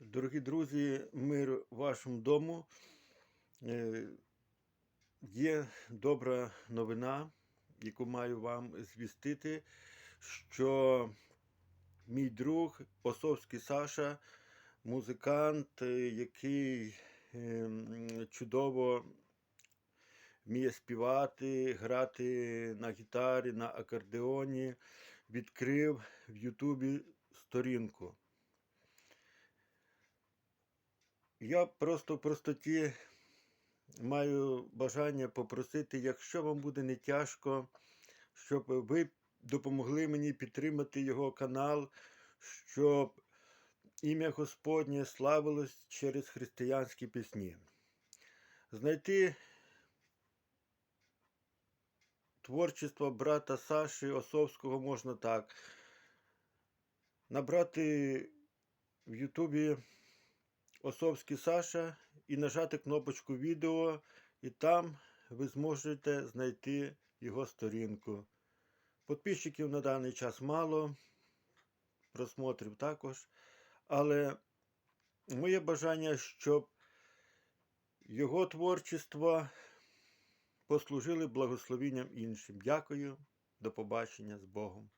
Дорогі друзі, мир вашому дому. Е, Є добра новина, яку маю вам звістити, що мій друг Осовський Саша, музикант, е, який ем, чудово вміє співати, грати на гітарі, на акордеоні, відкрив в Ютубі сторінку. Я просто в простоті маю бажання попросити, якщо вам буде не тяжко, щоб ви допомогли мені підтримати його канал, щоб ім'я Господнє славилось через християнські пісні. Знайти творчество брата Саші Осовського можна так. Набрати в Ютубі Осовський Саша і нажати кнопочку відео, і там ви зможете знайти його сторінку. Подписчиків на даний час мало, просмотрів також. Але моє бажання, щоб його творчество послужили благословенням іншим. Дякую, до побачення з Богом.